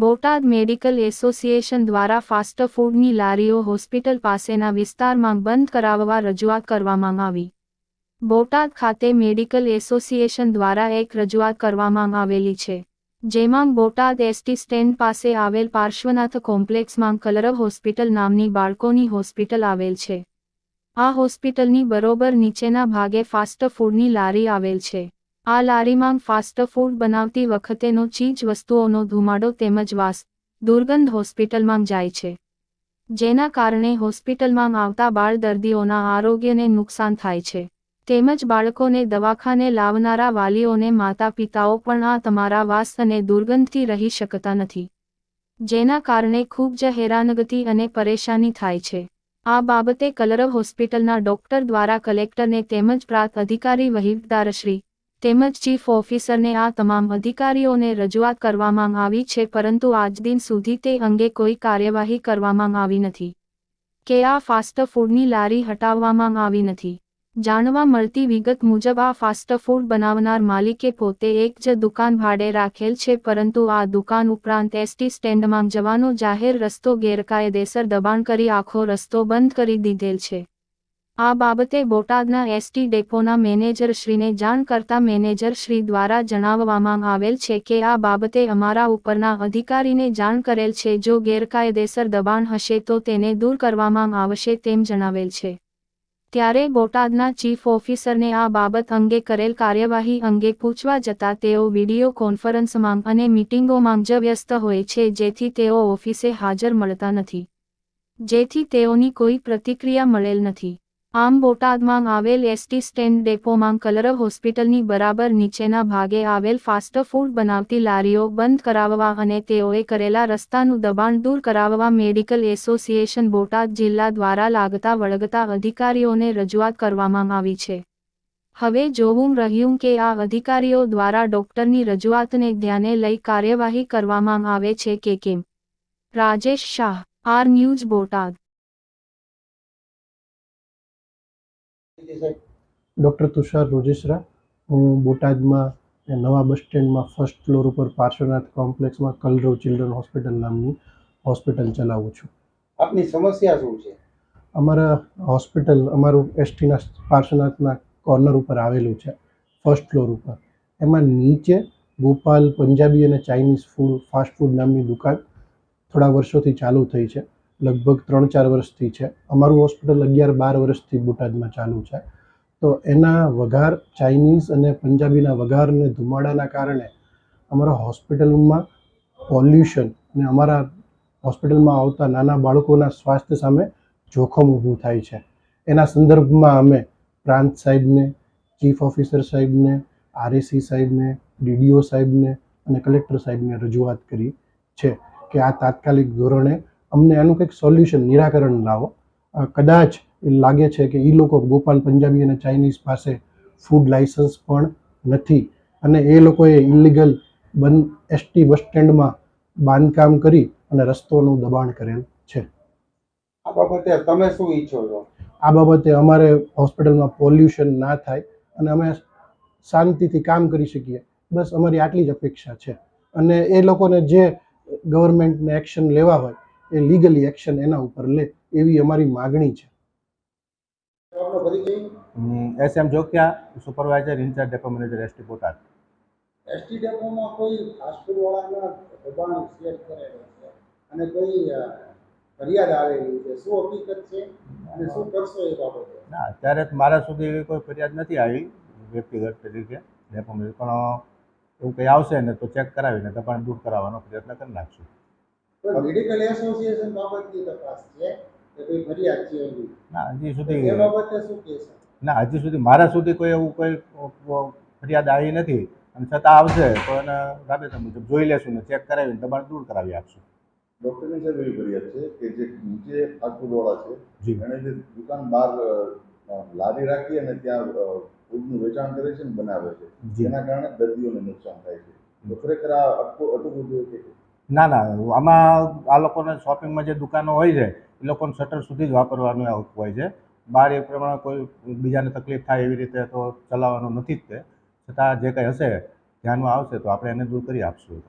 Botad medical association દ્વારા fast ફૂડની લારીઓ હોસ્પિટલ પાસેના વિસ્તારમાં બંધ કરાવવા રજૂઆત કરવામાં આવી. બોટાદ ખાતે મેડિકલ એસોસિએશન દ્વારા એક રજૂઆત કરવામાં આવેલી છે, જેમાં બોટાદ એસટી સ્ટેન્ડ પાસે આવેલ પાર્શ્વનાથ કોમ્પ્લેક્સમાં કલરવ હોસ્પિટલ નામની બાળકોની હોસ્પિટલ આવેલ છે. આ હોસ્પિટલની બરોબર નીચેના ભાગે ફાસ્ટ ફૂડની લારી આવેલ છે. આ લારીમાં ફાસ્ટ ફૂડ બનાવતી વખતેનો ચીજ વસ્તુઓનો ધુમાડો તેમજ વાસ દુર્ગંધ હોસ્પિટલમાં જાય છે. જેના કારણે હોસ્પિટલમાં આવતા બાળ દર્દીઓના આરોગ્યને નુકસાન થાય છે. તેમજ બાળકોને દવાખાને લાવનારા વાલીઓને માતા પિતાઓ પણ આ તમારા વાસ અને દુર્ગંધથી રહી શકતા નથી. જેના કારણે ખૂબ જ હેરાનગતિ અને પરેશાની થાય છે. આ બાબતે કલરવ હોસ્પિટલના ડોક્ટર દ્વારા કલેક્ટરને તેમજ પ્રાંત અધિકારી વહીવટદારશ્રી તેમજ ચીફ ઓફિસરને આ તમામ અધિકારીઓને રજૂઆત કરવામાં આવી છે, પરંતુ આજ દિન સુધી તે અંગે કોઈ કાર્યવાહી કરવામાં આવી નથી કે આ ફાસ્ટ ફૂડની લારી હટાવવામાં આવી નથી. જાણવા મળતી વિગત મુજબ આ ફાસ્ટ ફૂડ બનાવનાર માલિકે પોતે એક જ દુકાન ભાડે રાખેલ છે, પરંતુ આ દુકાન ઉપરાંત એસટી સ્ટેન્ડમાં જવાનો જાહેર રસ્તો ગેરકાયદેસર દબાણ કરી આખો રસ્તો બંધ કરી દીધેલ છે. આ બાબતે બોટાદના એસટી ડેપોના મેનેજરશ્રીને જાણ કરતા મેનેજરશ્રી દ્વારા જણાવવામાં આવેલ છે કે આ બાબતે અમારા ઉપરના અધિકારીને જાણ કરેલ છે, જો ગેરકાયદેસર દબાણ હશે તો તેને દૂર કરવામાં આવશે તેમ જણાવેલ છે. ત્યારે બોટાદના ચીફ ઓફિસરને આ બાબત અંગે કરેલ કાર્યવાહી અંગે પૂછવા જતા તેઓ વીડિયો કોન્ફરન્સમાં અને મીટિંગોમાં જ વ્યસ્ત હોય છે, જેથી તેઓ ઓફિસે હાજર મળતા નથી. જેથી તેઓની કોઈ પ્રતિક્રિયા મળેલ નથી. આમ બોટાદમાં આવેલ એસટી સ્ટેન્ડ ડેપોમાં કલરવ હોસ્પિટલની બરાબર નીચેના ભાગે આવેલ ફાસ્ટ ફૂડ બનાવતી લારીઓ બંધ કરાવવા અને તેઓએ કરેલા રસ્તાનું દબાણ દૂર કરાવવા મેડિકલ એસોસિએશન બોટાદ જિલ્લા દ્વારા લાગતા વળગતા અધિકારીઓને રજૂઆત કરવામાં આવી છે. હવે જોવું રહ્યું કે આ અધિકારીઓ દ્વારા ડોક્ટરની રજૂઆતને ધ્યાને લઈ કાર્યવાહી કરવામાં આવે છે કે કેમ? Rajesh Shah, R news Botad. Doctor Tushar Rojeshara હું બોટાદમાં નવા બસ સ્ટેન્ડમાં ફર્સ્ટ ફ્લોર ઉપર પાર્શ્વનાથ કોમ્પ્લેક્સમાં કલરવ ચિલ્ડ્રન હોસ્પિટલ નામની હોસ્પિટલ ચલાવું છું. આપની સમસ્યા શું છે? અમારા હોસ્પિટલ અમારું એસટીના પાર્શ્વનાથના કોર્નર ઉપર આવેલું છે ફર્સ્ટ ફ્લોર ઉપર. એમાં નીચે ગોપાલ પંજાબી અને ચાઇનીઝ ફૂડ ફાસ્ટ ફૂડ નામની દુકાન થોડા વર્ષોથી ચાલુ થઈ છે. લગભગ ત્રણ ચાર વર્ષથી છે. અમારું હોસ્પિટલ અગિયાર બાર વર્ષથી બોટાદમાં ચાલુ છે. તો એના વઘાર ચાઇનીઝ અને પંજાબીના વઘાર અને ધુમાડાના કારણે અમારા હોસ્પિટલમાં પોલ્યુશન અને અમારા હોસ્પિટલમાં આવતા નાના બાળકોના સ્વાસ્થ્ય સામે જોખમ ઊભું થાય છે. એના સંદર્ભમાં અમે પ્રાંત સાહેબને, ચીફ ઓફિસર સાહેબને, આરએસી સાહેબને, ડીડીઓ સાહેબને અને કલેક્ટર સાહેબને રજૂઆત કરી છે કે આ તાત્કાલિક ધોરણે અમને આનું કંઈક સોલ્યુશન નિરાકરણ લાવો. કદાચ લાગે છે કે એ લોકો ગોપાલ પંજાબી અને ચાઇનીઝ પાસે ફૂડ લાઇસન્સ પણ નથી. અને એ લોકોએ ઇલીગલ બન એસટી બસ સ્ટેન્ડમાં બાંધકામ કરી અને રસ્તોનું દબાણ કરેલ છે. આ બાબતે તમે શું ઈચ્છો છો? આ બાબતે અમારે હોસ્પિટલમાં પોલ્યુશન ના થાય અને અમે શાંતિથી કામ કરી શકીએ. બસ અમારી આટલી જ અપેક્ષા છે. અને એ લોકોને જે ગવર્મેન્ટને એક્શન લેવા હોય એ લીગલી એક્શન એના ઉપર લે એવી અમારી માગણી છે. S M Jokiya supervisor incharge depot manager ST Botad ST ડેપોમાં કોઈ ફાસ્ટફૂડ વાળાના દબાણ શેર કરેલો છે અને કોઈ ફરિયાદ આવેલી છે શું હકીકત છે અને શું કરશો એ બાબતે? ના અત્યારે મારા સુધી એવી કોઈ ફરિયાદ નથી આવી વ્યક્તિગત તરીકે ડેપો મેનેજર પણ એવું કંઈ આવશે ને તો ચેક કરાવીને દબાણ દૂર કરાવવાનો પ્રયત્ન કરી નાખશું. મેડિકલ એસોસિએશન બાબતની તપાસ છે કે કોઈ ફરિયાદ છે એની ના હજી એ સુધી બાબતે શું કહેશો ના હજી સુધી મારા સુધી કોઈ એવું કોઈ ફરિયાદ આવી નથી. અને છતાં આવશે તો એને રાબેતા મુજબ જોઈ લેશું ને ચેક કરાવીને દબાણ દૂર કરાવી આપશું. ડૉક્ટરની સાહેબ એવી ફરિયાદ છે કે જે નીચે ફાસ્ટફૂડવાળા છે જી. એણે જે દુકાન બહાર લારી રાખી અને ત્યાં ફૂડનું વેચાણ કરે છે ને બનાવે છે. જેના કારણે દર્દીઓને નુકસાન થાય છે. તો ખરેખર આ અટકું અટકવું જોઈએ કે ના ના, આમાં આ લોકોને શોપિંગમાં જે દુકાનો હોય છે, એ લોકોને શટર સુધી જ વાપરવાનું હોય છે. બહાર એ પ્રમાણે કોઈ બીજાને તકલીફ થાય એવી રીતે તો ચલાવવાનું નથી જ તે. છતાં જે કંઈ હશે, ધ્યાનમાં આવશે તો આપણે એને દૂર કરી આપશું.